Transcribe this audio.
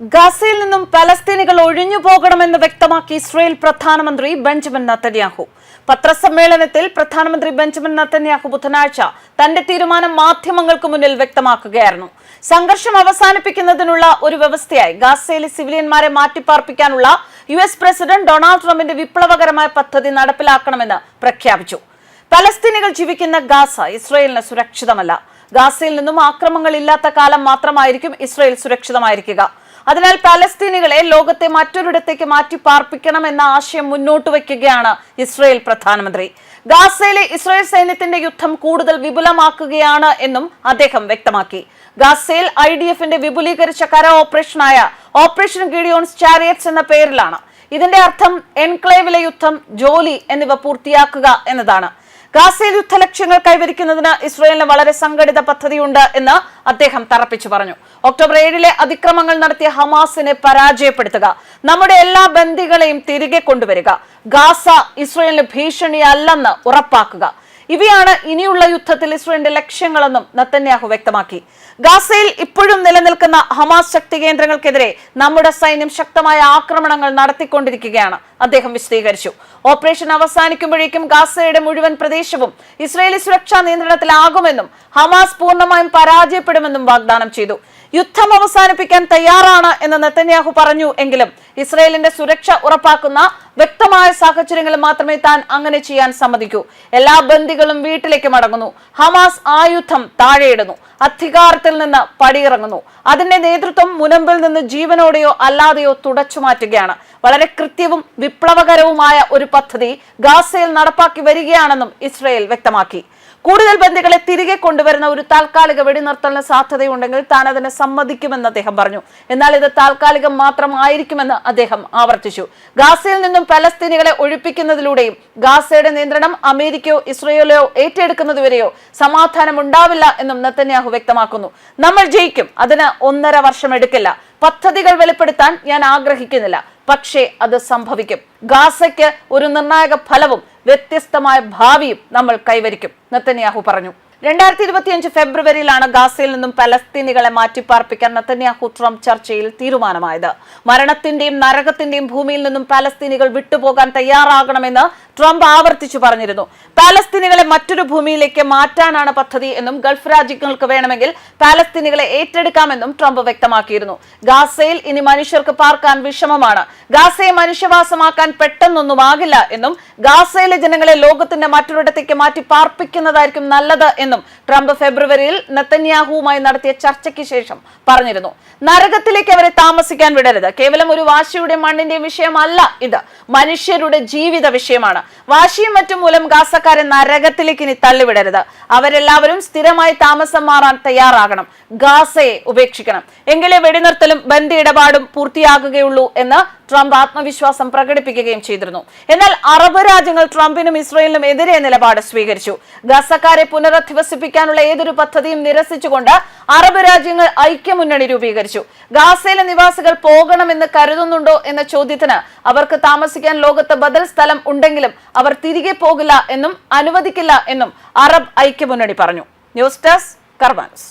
ഗാസയിൽ നിന്നും പലസ്തീനികൾ ഒഴിഞ്ഞു പോകണമെന്ന് വ്യക്തമാക്കി ഇസ്രയേൽ പ്രധാനമന്ത്രി ബെഞ്ചമിൻ നത്തന്യാഹു പത്രസമ്മേളനത്തിൽ പ്രധാനമന്ത്രി ബെഞ്ചമിൻ നത്തന്യാഹു ബുധനാഴ്ച തന്റെ തീരുമാനം മാധ്യമങ്ങൾക്ക് മുന്നിൽ വ്യക്തമാക്കുകയായിരുന്നു. സംഘർഷം അവസാനിപ്പിക്കുന്നതിനുള്ള ഒരു വ്യവസ്ഥയായി ഗാസയിലെ സിവിലിയന്മാരെ മാറ്റിപ്പാർപ്പിക്കാനുള്ള യു എസ് പ്രസിഡന്റ് ഡൊണാൾഡ് ട്രംപിന്റെ വിപ്ലവകരമായ പദ്ധതി നടപ്പിലാക്കണമെന്ന് പ്രഖ്യാപിച്ചു. പലസ്തീനികൾ ജീവിക്കുന്ന ഗാസ ഇസ്രയേലിന് സുരക്ഷിതമല്ല. ഗാസയിൽ നിന്നും ആക്രമങ്ങൾ ഇല്ലാത്ത കാലം മാത്രമായിരിക്കും ഇസ്രയേൽ സുരക്ഷിതമായിരിക്കുക. അതിനാൽ പലസ്തീനികളെ ലോകത്തെ മറ്റൊരിടത്തേക്ക് മാറ്റി പാർപ്പിക്കണം എന്ന ആശയം മുന്നോട്ട് വയ്ക്കുകയാണ് ഇസ്രയേൽ പ്രധാനമന്ത്രി. ഗാസയിലെ ഇസ്രയേൽ സൈന്യത്തിന്റെ യുദ്ധം കൂടുതൽ വിപുലമാക്കുകയാണ് എന്നും അദ്ദേഹം വ്യക്തമാക്കി. ഗാസയിൽ ഐ ഡി എഫിന്റെ വിപുലീകരിച്ച കര ഓപ്പറേഷനായ ഓപ്പറേഷൻ ഗിഡിയോൺസ് ചാരിയറ്റ്സ് എന്ന പേരിലാണ്. ഇതിന്റെ അർത്ഥം എൻക്ലേവിലെ യുദ്ധം ജോലി എന്നിവ പൂർത്തിയാക്കുക എന്നതാണ്. ഗാസയിൽ യുദ്ധലക്ഷ്യങ്ങൾ കൈവരിക്കുന്നതിന് ഇസ്രയേലിന് വളരെ സംഘടിത പദ്ധതിയുണ്ട് എന്ന് അദ്ദേഹം തറപ്പിച്ചു പറഞ്ഞു. ഒക്ടോബർ ഏഴിലെ അതിക്രമങ്ങൾ നടത്തിയ ഹമാസിനെ പരാജയപ്പെടുത്തുക നമ്മുടെ എല്ലാ ബന്ദികളെയും തിരികെ കൊണ്ടുവരിക ഗാസ ഇസ്രയേലിന് ഭീഷണിയല്ലെന്ന് ഉറപ്പാക്കുക. ഇവയാണ് ഇനിയുള്ള യുദ്ധത്തിൽ ഇസ്രയേലിന്റെ ലക്ഷ്യങ്ങളെന്നും നത്തന്യാഹു വ്യക്തമാക്കി. ഗാസയിൽ ഇപ്പോഴും നിലനിൽക്കുന്ന ഹമാസ് ശക്തി കേന്ദ്രങ്ങൾക്കെതിരെ നമ്മുടെ സൈന്യം ശക്തമായ ആക്രമണങ്ങൾ നടത്തിക്കൊണ്ടിരിക്കുകയാണ്. അദ്ദേഹം വിശദീകരിച്ചു. ഓപ്പറേഷൻ അവസാനിക്കുമ്പോഴേക്കും ഗാസയുടെ മുഴുവൻ പ്രദേശവും ഇസ്രയേലി സുരക്ഷാ നിയന്ത്രണത്തിലാകുമെന്നും ഹമാസ് പൂർണമായും പരാജയപ്പെടുമെന്നും വാഗ്ദാനം ചെയ്തു. യുദ്ധം അവസാനിപ്പിക്കാൻ തയ്യാറാണ് എന്ന് നെത്തന്യാഹു പറഞ്ഞു എങ്കിലും ഇസ്രയേലിന്റെ സുരക്ഷ ഉറപ്പാക്കുന്ന വ്യക്തമായ സാഹചര്യങ്ങളിൽ മാത്രമേ താൻ അങ്ങനെ ചെയ്യാൻ സമ്മതിക്കൂ. എല്ലാ ബന്ദികളും വീട്ടിലേക്ക് മടങ്ങുന്നു. ഹമാസ് ആ യുദ്ധം താഴെയിടുന്നു. അധികാരത്തിൽ നിന്ന് പടിയിറങ്ങുന്നു. അതിന്റെ നേതൃത്വം മുനമ്പിൽ നിന്ന് ജീവനോടെയോ അല്ലാതെയോ തുടച്ചു മാറ്റുകയാണ്. വളരെ കൃത്യവും വിപ്ലവകരവുമായ ഒരു പദ്ധതി ഗാസയിൽ നടപ്പാക്കി വരികയാണെന്നും ഇസ്രയേൽ വ്യക്തമാക്കി. കൂടുതൽ ബന്ദികളെ തിരികെ കൊണ്ടുവരുന്ന ഒരു താൽക്കാലിക വെടിനിർത്തലിന് സാധ്യതയുണ്ടെങ്കിൽ താൻ അതിനെ സമ്മതിക്കുമെന്ന് അദ്ദേഹം പറഞ്ഞു. എന്നാൽ ഇത് താൽക്കാലികം മാത്രമായിരിക്കുമെന്ന് അദ്ദേഹം ആവർത്തിച്ചു. ഗാസയിൽ നിന്നും പലസ്തീനികളെ ഒഴിപ്പിക്കുന്നതിലൂടെയും ഗാസയുടെ നിയന്ത്രണം അമേരിക്കയോ ഇസ്രയേലോ ഏറ്റെടുക്കുന്നതുവരെയോ സമാധാനം ഉണ്ടാവില്ല എന്നും നെത്തന്യാഹു വ്യക്തമാക്കുന്നു. നമ്മൾ ജയിക്കും അതിന് ഒന്നര വർഷം എടുക്കില്ല പദ്ധതികൾ വെളിപ്പെടുത്താൻ ഞാൻ ആഗ്രഹിക്കുന്നില്ല. പക്ഷേ അത് സംഭവിക്കും. ഗാസയ്ക്ക് ഒരു നിർണായക ഫലവും വ്യത്യസ്തമായ ഭാവിയും നമ്മൾ കൈവരിക്കും. നെത്തന്യാഹു പറഞ്ഞു. രണ്ടായിരത്തി ഇരുപത്തിയഞ്ച് ഫെബ്രുവരിയിലാണ് ഗാസയിൽ നിന്നും പലസ്തീനികളെ മാറ്റിപ്പാർപ്പിക്കാൻ നത്തന്യാഹു ട്രംപ് ചർച്ചയിൽ തീരുമാനമായത്. മരണത്തിന്റെയും നരകത്തിന്റെയും ഭൂമിയിൽ നിന്നും പലസ്തീനികൾ വിട്ടുപോകാൻ തയ്യാറാകണമെന്ന് ട്രംപ് ആവർത്തിച്ചു പറഞ്ഞിരുന്നു. പാലസ്തീനികളെ മറ്റൊരു ഭൂമിയിലേക്ക് മാറ്റാനാണ് പദ്ധതി എന്നും ഗൾഫ് രാജ്യങ്ങൾക്ക് വേണമെങ്കിൽ പാലസ്തീനികളെ ഏറ്റെടുക്കാമെന്നും ട്രംപ് വ്യക്തമാക്കിയിരുന്നു. ഗാസയിൽ ഇനി മനുഷ്യർക്ക് പാർക്കാൻ വിഷമമാണ്. ഗാസയെ മനുഷ്യവാസമാക്കാൻ പെട്ടെന്നൊന്നും ആകില്ല എന്നും ഗാസയിലെ ജനങ്ങളെ ലോകത്തിന്റെ മറ്റൊരിടത്തേക്ക് മാറ്റി പാർപ്പിക്കുന്നതായിരിക്കും നല്ലത് എന്നും ട്രംപ് ഫെബ്രുവരിയിൽ നെത്തന്യാഹുവുമായി നടത്തിയ ചർച്ചയ്ക്ക് ശേഷം പറഞ്ഞിരുന്നു. നരകത്തിലേക്ക് അവരെ താമസിക്കാൻ വിടരുത്. കേവലം ഒരു വാശിയുടെ മണ്ണിന്റെ വിഷയമല്ല ഇത്. മനുഷ്യരുടെ ജീവിത വിഷയമാണ്. വാശിയും മറ്റും മൂലം ഗാസക്കാരെ നരകത്തിലേക്ക് ഇനി തള്ളിവിടരുത്. അവരെല്ലാവരും സ്ഥിരമായി താമസം മാറാൻ തയ്യാറാകണം. ഗാസയെ ഉപേക്ഷിക്കണം. എങ്കിലേ വെടിനിർത്തലും ബന്ധ ഇടപാടും പൂർത്തിയാകുകയുള്ളൂ എന്ന് ട്രംപ് ആത്മവിശ്വാസം പ്രകടിപ്പിക്കുകയും ചെയ്തിരുന്നു. എന്നാൽ അറബ് രാജ്യങ്ങൾ ട്രംപിനും ഇസ്രയേലിനും എതിരെ നിലപാട് സ്വീകരിച്ചു. ഗസക്കാരെ പുനരധിവസിപ്പിക്കാനുള്ള ഏതൊരു പദ്ധതിയും നിരസിച്ചുകൊണ്ട് അറബ് രാജ്യങ്ങൾ ഐക്യമുന്നണി രൂപീകരിച്ചു. ഗാസയിലെ നിവാസികൾ പോകണമെന്ന് കരുതുന്നുണ്ടോ എന്ന ചോദ്യത്തിന് അവർക്ക് താമസിക്കാൻ ലോകത്ത് ബദൽ സ്ഥലം ഉണ്ടെങ്കിലും അവർ തിരികെ പോകില്ല എന്നും അനുവദിക്കില്ല എന്നും അറബ് ഐക്യമുന്നണി പറഞ്ഞു. News desk കർമാനസ്.